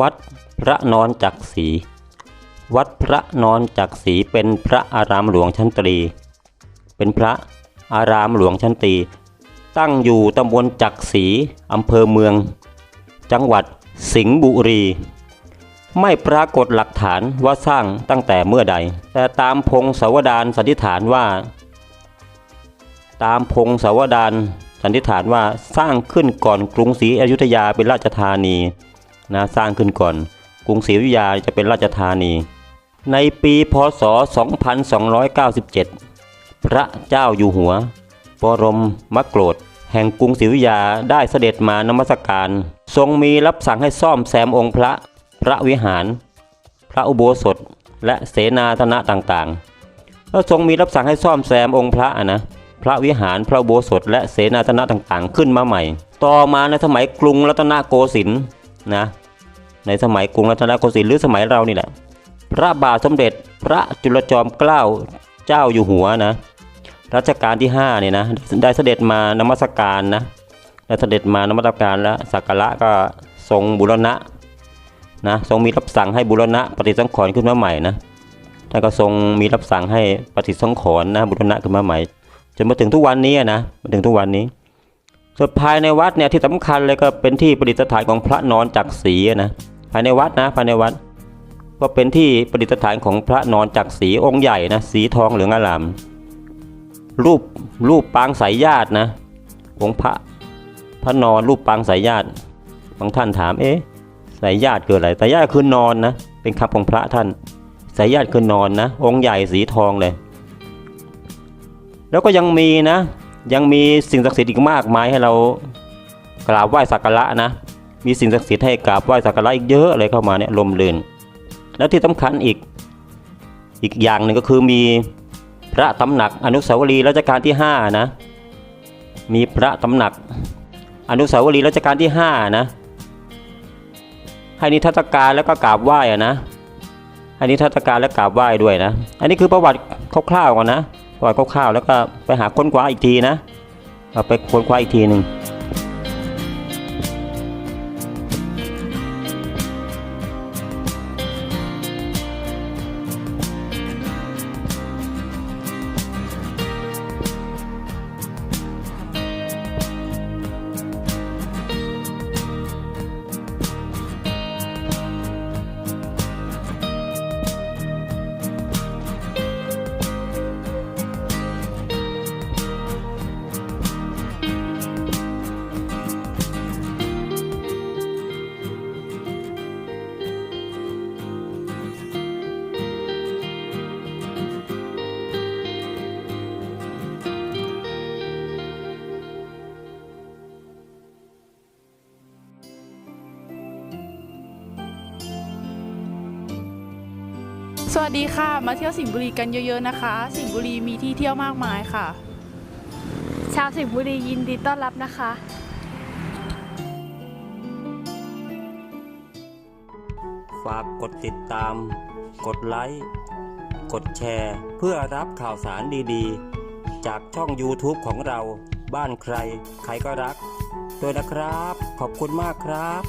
วัดพระนอนจักรีวัดพระนอนจักรีเป็นพระอารามหลวงชั้นตรี เป็นพระอารามหลวงชั้นตรี ตั้งอยู่ตำบลจักรีอำเภอเมือง จังหวัดสิงห์บุรี ไม่ปรากฏหลักฐานว่าสร้างตั้งแต่เมื่อใด แต่ตามพงศาวดารสันนิษฐานว่า ตามพงศาวดารสันนิษฐานว่าสร้างขึ้นก่อนกรุงศรีอยุธยาเป็นราชธานี นะสร้างขึ้นก่อน กรุงศรีอยุธยาจะเป็นราชธานี ในปีพศ 2297 พระเจ้าอยู่หัวบรมมโกรธแห่งกรุงศรีอยุธยาได้เสด็จมานมัสการ ทรงมีรับสั่งให้ซ่อมแซมองค์พระ พระวิหาร พระอุโบสถ และเสนาธนะต่างๆแล้วทรงมีรับสั่งให้ซ่อมแซมองค์พระอะนะพระวิหารพระอุโบสถ และเสนาธนะต่างๆ ขึ้นมาใหม่ ต่อมาในสมัยกรุงรัตนโกสินทร์ นะในสมัยกรุงรัตนโกสินทร์หรือสมัยเรานี่แหละ พระบาทสมเด็จพระจุลจอมเกล้าเจ้าอยู่หัวนะรัชกาลที่5เนี่ยนะได้เสด็จมานมัสการนะได้เสด็จมานมัสการแล้วสักการะก็ทรงบุรณะนะทรงมีรับสั่งให้บุรณะปฏิสังขรณ์ขึ้นมาใหม่นะท่านก็ทรงมีรับสั่งให้ปฏิสังขรณ์นะบุรณะขึ้นมาใหม่จนมาถึงทุกวันนี้นะมาถึงทุกวันนี้ ส่วนภายในวัดเนี่ยที่สำคัญเลยก็เป็นที่ประดิษฐานของพระนอนจักรีนะภายในวัดนะภายในวัด ก็เป็นที่ประดิษฐานของพระนอนจักรีองค์ใหญ่นะสีทองเหลืองอลามรูปรูปปางสายญาตินะองค์พระพระนอนรูปปางสายญาติบางท่านถามเอ๊ะสายญาติคืออะไรสายญาติคือนอนนะเป็นคำของพระท่านสายญาติคือนอนนะองค์ใหญ่สีทองเลย แล้วก็ยังมีนะ ยังมีสิ่งศักดิ์สิทธิ์อีกมากมายให้เรากราบไหว้สักการะนะ มีสิ่งศักดิ์สิทธิ์ให้กราบไหว้สักการะอีกเยอะเลยเข้ามาเนี่ยลมลื่น แล้วที่สำคัญอีกอีกอย่างหนึ่งก็คือมีพระตำหนักอนุสาวรีย์รัชกาลที่ห้านะ มีพระตำหนักอนุสาวรีย์รัชกาลที่ห้านะ ให้นิทรรศการแล้วก็กราบไหว้อะนะให้นิทรรศการและกราบไหว้ด้วยนะ อันนี้คือประวัติคร่าวๆก่อนนะ ประวัติคร่าวๆแล้วก็ไปหาค้นคว้าอีกทีนะไปค้นคว้าอีกทีหนึ่ง สวัสดีค่ะ มาเที่ยวสิงห์บุรีกันเยอะๆนะคะ สิงห์บุรีมีที่เที่ยวมากมายค่ะ ชาวสิงห์บุรียินดีต้อนรับนะคะ ฝากกดติดตาม กดไลค์ กดแชร์ เพื่อรับข่าวสารดีๆ จากช่อง YouTube ของเรา บ้านใคร ใครก็รัก ด้วยนะครับ ขอบคุณมากครับ